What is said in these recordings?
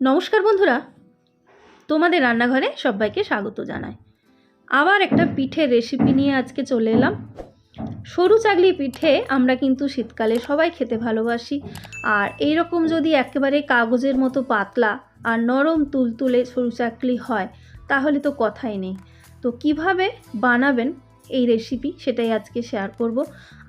নমস্কার বন্ধুরা। তোমাদের রান্নাঘরে সবাইকে স্বাগত জানাই। আবার একটা পিঠের রেসিপি নিয়ে আজকে চলে এলাম। সরু চাগলি পিঠে আমরা কিন্তু শীতকালে সবাই খেতে ভালোবাসি। আর এই রকম যদি একেবারে কাগজের মতো পাতলা আর নরম তুলতুলে সরু চাকলি হয়, তাহলে তো কথাই নেই। তো কীভাবে বানাবেন এই রেসিপি সেটাই আজকে শেয়ার করব।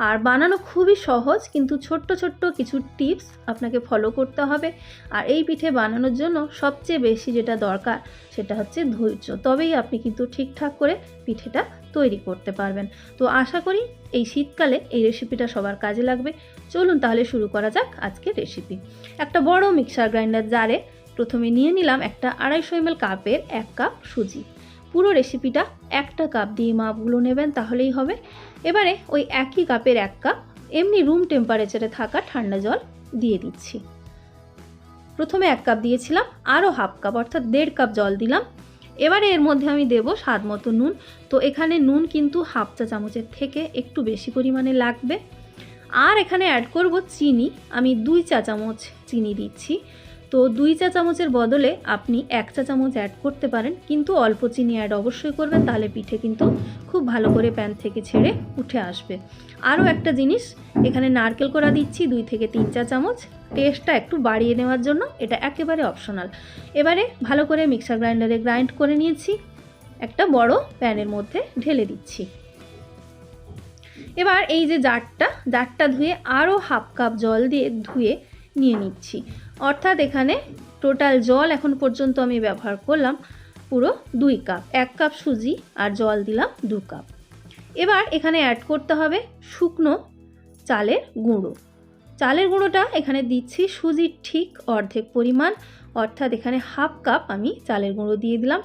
আর বানানো খুবই সহজ, কিন্তু ছোট্ট ছোট্ট কিছু টিপস আপনাকে ফলো করতে হবে। আর এই পিঠে বানানোর জন্য সবচেয়ে বেশি যেটা দরকার, সেটা হচ্ছে ধৈর্য। তবেই আপনি কিন্তু ঠিকঠাক করে পিঠেটা তৈরি করতে পারবেন। তো আশা করি এই শীতকালে এই রেসিপিটা সবার কাজে লাগবে। চলুন তাহলে শুরু করা যাক আজকের রেসিপি একটা বড় মিক্সার গ্রাইন্ডার জারে প্রথমে নিয়ে নিলাম একটা আড়াইশো এমএল কাপের এক কাপ সুজি। পুরো রেসিপিটা একটা কাপ দিয়ে মাপগুলো নেবেন তাহলেই হবে। এবারে ওই একই কাপের এক কাপ এমনি রুম টেম্পারেচারে থাকা ঠান্ডা জল দিয়ে দিচ্ছি। প্রথমে এক কাপ দিয়েছিলাম আরও হাফ কাপ অর্থাৎ দেড় কাপ জল দিলাম। এবারে এর মধ্যে আমি দেব স্বাদ মতো নুন। তো এখানে নুন কিন্তু হাফ চা চামচের থেকে একটু বেশি পরিমাণে লাগবে। আর এখানে অ্যাড করব চিনি। আমি দুই চা চামচ চিনি দিচ্ছি। তো দুই চা চামচের বদলে আপনি এক চা চামচ অ্যাড করতে পারেন, কিন্তু অল্প চিনি অ্যাড অবশ্যই করবেন, তাহলে পিঠে কিন্তু খুব ভালো করে প্যান থেকে ছেড়ে উঠে আসবে। আরও একটা জিনিস, এখানে নারকেল করা দিচ্ছি, দুই থেকে তিন চা চামচ। টেস্টটা একটু বাড়িয়ে নেওয়ার জন্য এটা একেবারে অপশনাল এবারে ভালো করে মিক্সার গ্রাইন্ডারে গ্রাইন্ড করে নিয়েছি, একটা বড় প্যানের মধ্যে ঢেলে দিচ্ছি। এবার এই যে জারটা জারটা ধুয়ে আরও হাফ কাপ জল দিয়ে ধুয়ে নিয়ে নিচ্ছি। অর্থাৎ এখানে টোটাল জল এখন পর্যন্ত আমি ব্যবহার করলাম পুরো দুই কাপ এক কাপ সুজি আর জল দিলাম দু কাপ এবার এখানে অ্যাড করতে হবে শুকনো চালের গুঁড়ো। চালের গুঁড়োটা এখানে দিচ্ছি সুজির ঠিক অর্ধেক পরিমাণ, অর্থাৎ এখানে হাফ কাপ আমি চালের গুঁড়ো দিয়ে দিলাম।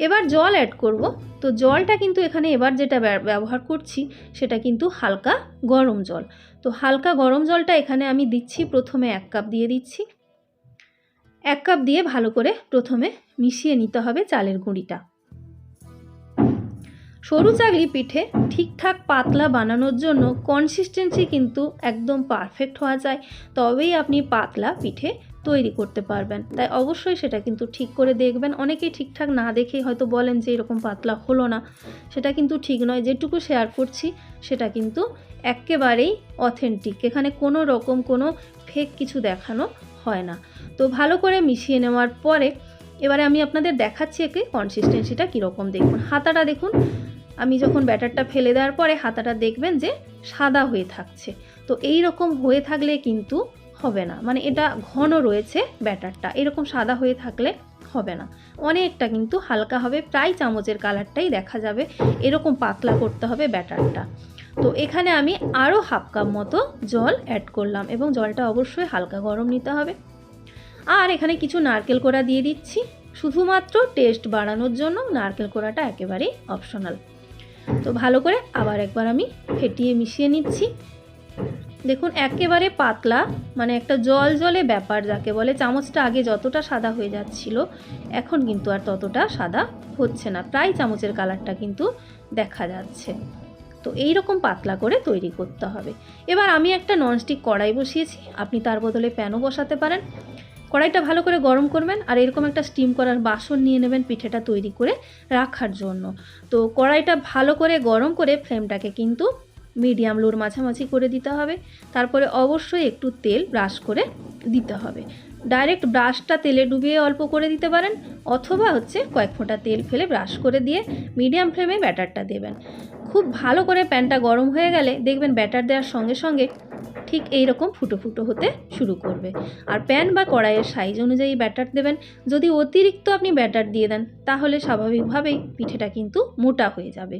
এবার জল অ্যাড করব। তো জলটা কিন্তু এখানে এবার যেটা ব্যবহার করছি, সেটা কিন্তু হালকা গরম জল। তো হালকা গরম জলটা এখানে আমি দিচ্ছি, প্রথমে এক কাপ দিয়ে দিচ্ছি। এক কাপ দিয়ে ভালো করে প্রথমে মিশিয়ে নিতে হবে চালের গুঁড়িটা। সরু চাগলি পিঠে ঠিকঠাক পাতলা বানানোর জন্য কনসিস্টেন্সি কিন্তু একদম পারফেক্ট হওয়া যায়। তবেই আপনি পাতলা পিঠে তৈরি করতে পারবেন। তাই অবশ্যই সেটা কিন্তু ঠিক করে দেখবেন। অনেকেই ঠিকঠাক না দেখেই হয়তো বলেন যে এরকম পাতলা হলো না। সেটা কিন্তু ঠিক নয়। যেটুকু শেয়ার করছি, সেটা কিন্তু একেবারেই অথেন্টিক এখানে কোনো রকম কোনো ফেক কিছু দেখানো হয় না। তো ভালো করে মিশিয়ে নেওয়ার পরে এবারে আমি আপনাদের দেখাচ্ছি একে কনসিস্টেন্সিটা কীরকম দেখুন। হাতাটা দেখুন। আমি যখন ব্যাটারটা ফেলে দেওয়ার পরে হাতাটা দেখবেন যে সাদা হয়ে থাকছে। তো এই রকম হয়ে থাকলে কিন্তু হবে না। মানে এটা ঘন রয়েছে ব্যাটারটা। এরকম সাদা হয়ে থাকলে হবে না। অনেকটা কিন্তু হালকা হবে। প্রায় চামচের কালারটাই দেখা যাবে। এরকম পাতলা করতে হবে ব্যাটারটা। তো এখানে আমি আরও হাফ কাপ মতো জল অ্যাড করলাম এবং জলটা অবশ্যই হালকা গরম নিতে হবে। আর এখানে কিছু নারকেল কোড়া দিয়ে দিচ্ছি। শুধুমাত্র টেস্ট বাড়ানোর জন্য নারকেল কোড়াটা একেবারেই অপশনাল তো ভালো করে আবার একবার আমি ফেটিয়ে মিশিয়ে নিচ্ছি। দেখুন, একেবারে পাতলা মানে একটা জল জলে ব্যাপার যাকে বলে, চামচটা আগে যতটা সাদা হয়ে যাচ্ছিল, এখন কিন্তু আর ততটা সাদা হচ্ছে না। প্রায় চামচের কালারটা কিন্তু দেখা যাচ্ছে। তো এই রকম পাতলা করে তৈরি করতে হবে। এবার আমি একটা ননস্টিক কড়াই বসিয়েছি, আপনি তার বদলে প্যানও বসাতে পারেন। কড়াইটা ভালো করে গরম করবেন আর এরকম একটা স্টিম করার বাসন নিয়ে নেবেন পিঠেটা তৈরি করে রাখার জন্য। তো কড়াইটা ভালো করে গরম করে ফ্লেমটাকে কিন্তু মিডিয়াম লোর মাঝামাঝি করে দিতে হবে। তারপরে অবশ্যই একটু তেল ব্রাশ করে দিতে হবে। ডাইরেক্ট ব্রাশটা তেলে ডুবিয়ে অল্প করে দিতে পারেন, অথবা হচ্ছে কয়েক ফোঁটা তেল ফেলে ব্রাশ করে দিয়ে মিডিয়াম ফ্লেমে ব্যাটারটা দেবেন। খুব ভালো করে প্যানটা গরম হয়ে গেলে দেখবেন ব্যাটার দেওয়ার সঙ্গে সঙ্গে ঠিক এই রকম ফুটো ফুটো হতে শুরু করবে। আর প্যান বা কড়াইয়ের সাইজ অনুযায়ী ব্যাটার দেবেন। যদি অতিরিক্ত আপনি ব্যাটার দিয়ে দেন, তাহলে স্বাভাবিকভাবেই পিঠেটা কিন্তু মোটা হয়ে যাবে।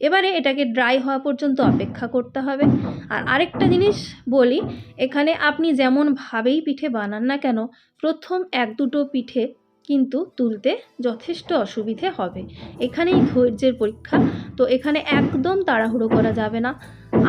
এবারে এটাকে ড্রাই হওয়া পর্যন্ত অপেক্ষা করতে হবে। আর আরেকটা জিনিস বলি, এখানে আপনি যেমনভাবেই পিঠে বানান না কেন, প্রথম এক দুটো পিঠে কিন্তু তুলতে যথেষ্ট অসুবিধে হবে। এখানেই ধৈর্যের পরীক্ষা। তো এখানে একদম তাড়াহুড়ো করা যাবে না।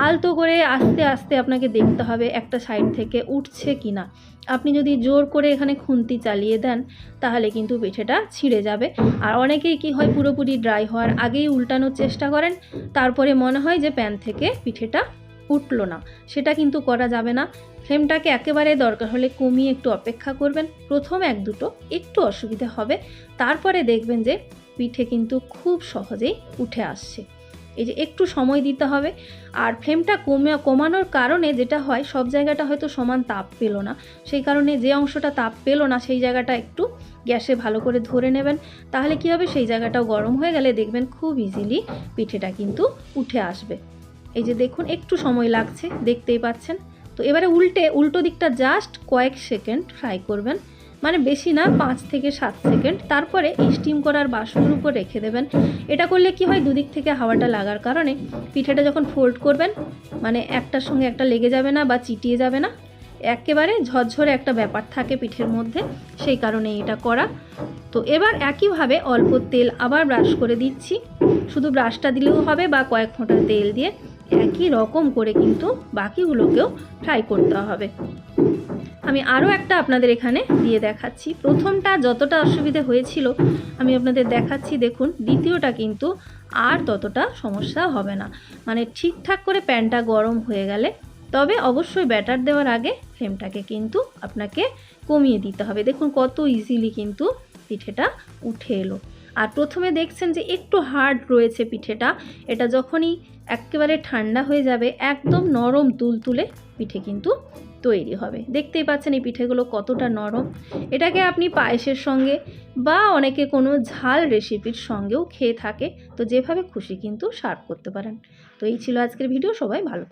আলতো করে আস্তে আস্তে আপনাকে দেখতে হবে একটা সাইড থেকে উঠছে কি না আপনি যদি জোর করে এখানে খুন্তি চালিয়ে দেন, তাহলে কিন্তু পিঠেটা ছিঁড়ে যাবে। আর অনেকেই কি হয়, পুরোপুরি ড্রাই হওয়ার আগেই উল্টানোর চেষ্টা করেন। তারপরে মনে হয় যে প্যান থেকে পিঠেটা উঠল না। সেটা কিন্তু করা যাবে না। ফ্লেমটাকে একেবারে দরকার হলে কমিয়ে একটু অপেক্ষা করবেন। প্রথম এক দুটো একটু অসুবিধা হবে। তারপরে দেখবেন যে পিঠে কিন্তু খুব সহজেই উঠে আসছে। এই যে একটু সময় দিতে হবে। আর ফ্লেমটা কমে, কমানোর কারণে যেটা হয়, সব জায়গাটা হয়তো সমান তাপ পেল না। সেই কারণে যে অংশটা তাপ পেল না, সেই জায়গাটা একটু গ্যাসে ভালো করে ধরে নেবেন। তাহলে কি হবে? সেই জায়গাটাও গরম হয়ে গেলে দেখবেন খুব ইজিলি পিঠেটা কিন্তু উঠে আসবে। এই যে দেখুন, একটু সময় লাগছে, দেখতেই পাচ্ছেন। তো এবারে উল্টে, উল্টো দিকটা জাস্ট কয়েক সেকেন্ড ফ্রাই করবেন। মানে বেশি না, পাঁচ থেকে সাত সেকেন্ড। তারপরে এই স্টিম করার বাসনের উপর রেখে দেবেন। এটা করলে কি হয়, দুদিক থেকে হাওয়াটা লাগার কারণে পিঠাটা যখন ফোল্ড করবেন মানে একটার সঙ্গে একটা লেগে যাবে না বা চিটিয়ে যাবে না, একেবারে ঝরঝরে একটা ব্যাপার থাকে পিঠের মধ্যে, সেই কারণে এটা করা। তো এবার একইভাবে অল্প তেল আবার ব্রাশ করে দিচ্ছি। শুধু ব্রাশটা দিলেও হবে বা কয়েক ফোঁটা তেল দিয়ে একই রকম করে কিন্তু বাকিগুলোকেও ফ্রাই করতে হবে। আমি আরও একটা আপনাদের এখানে দিয়ে দেখাচ্ছি। প্রথমটা যতটা অসুবিধে হয়েছিল, আমি আপনাদের দেখাচ্ছি, দেখুন, দ্বিতীয়টা কিন্তু আর ততটা সমস্যা হবে না। মানে ঠিকঠাক করে প্যানটা গরম হয়ে গেলে, তবে অবশ্যই ব্যাটার দেওয়ার আগে ফ্লেমটাকে কিন্তু আপনাকে কমিয়ে দিতে হবে। দেখুন কত ইজিলি কিন্তু পিঠেটা উঠে এলো। আর প্রথমে দেখছেন যে একটু হার্ড রয়েছে পিঠেটা। এটা যখনই একেবারে ঠান্ডা হয়ে যাবে, একদম নরম তুলতুলে পিঠে কিন্তু তৈরি হবে। দেখতেই পাচ্ছেন এই পিঠেগুলো কতটা নরম। এটাকে আপনি পায়েসের সঙ্গে বা অনেকে কোনো ঝাল রেসিপির সঙ্গেও খেয়ে থাকে। তো যেভাবে খুশি কিন্তু সার্ভ করতে পারেন। তো এই ছিল আজকের ভিডিও, সবাই ভালো থাকুন